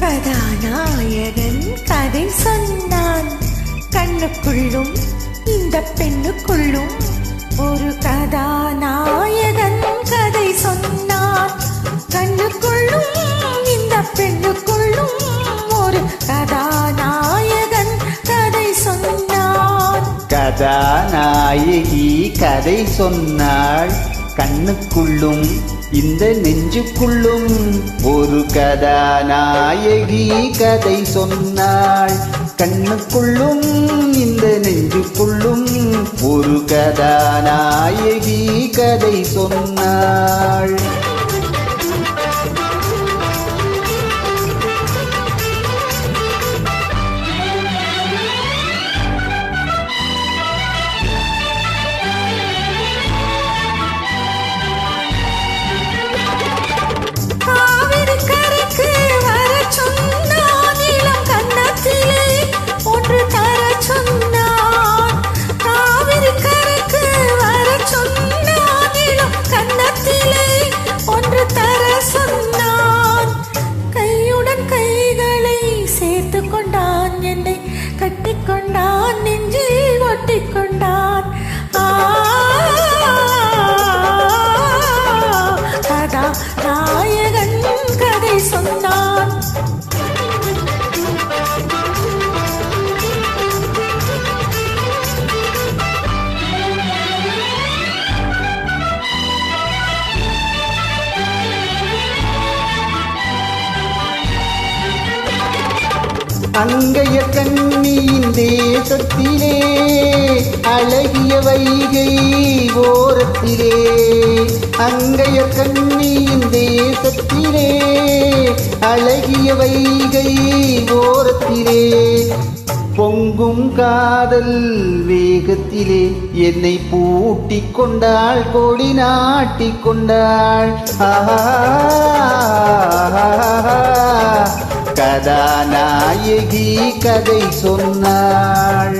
கதாநாயகன் கதை சொன்னான். கண்ணுக்குள்ளும் இந்த பெண்ணுக்குள்ளும் ஒரு கதாநாயகன் கதை சொன்னான். கண்ணுக்குள்ளும் இந்த பெண்ணுக்குள்ளும் ஒரு கதாநாயகன் கதை சொன்னான். கதாநாயகி கதை சொன்னாள். கண்ணுக்குள்ளும் இந்த நெஞ்சுக்குள்ளும் ஒரு கதாநாயகி கதை சொன்னாள். கண்ணுக்குள்ளும் இந்த நெஞ்சுக்குள்ளும் ஒரு கதாநாயகி கதை சொன்னாள். ಕೈಕೊಂಡ அங்கைய கண்ணியின் தேசத்திலே அழகிய வைகை ஓரத்திலே. அங்கைய கண்ணியின் தேசத்திலே அழகிய வைகை ஓரத்திலே. பொங்கும் காதல் வேகத்திலே என்னை பூட்டி கொண்டாள் கொடி நாட்டிக் கொண்டாள். ஆஹா. கதாநாயகி கதை சொன்னாள்.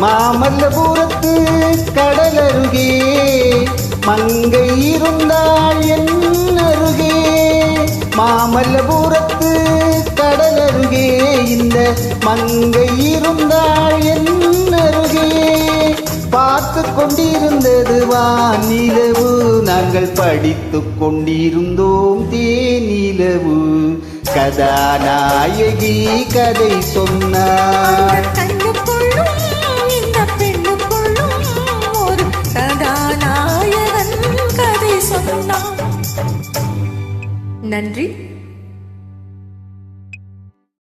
மாமல்லபுரத்து கடலருகே மங்கை இருந்தாள் என் அருகே. மாமல்லபுரத்து கடலருகே இந்த மங்கை இருந்தாள் என் அருகே. பார்த்து கொண்டிருந்தது வானிலவு நாங்கள் படித்து கொண்டிருந்தோம் தேனிலவு. கதாநாயகி கதை சொன்னார். நன்றி.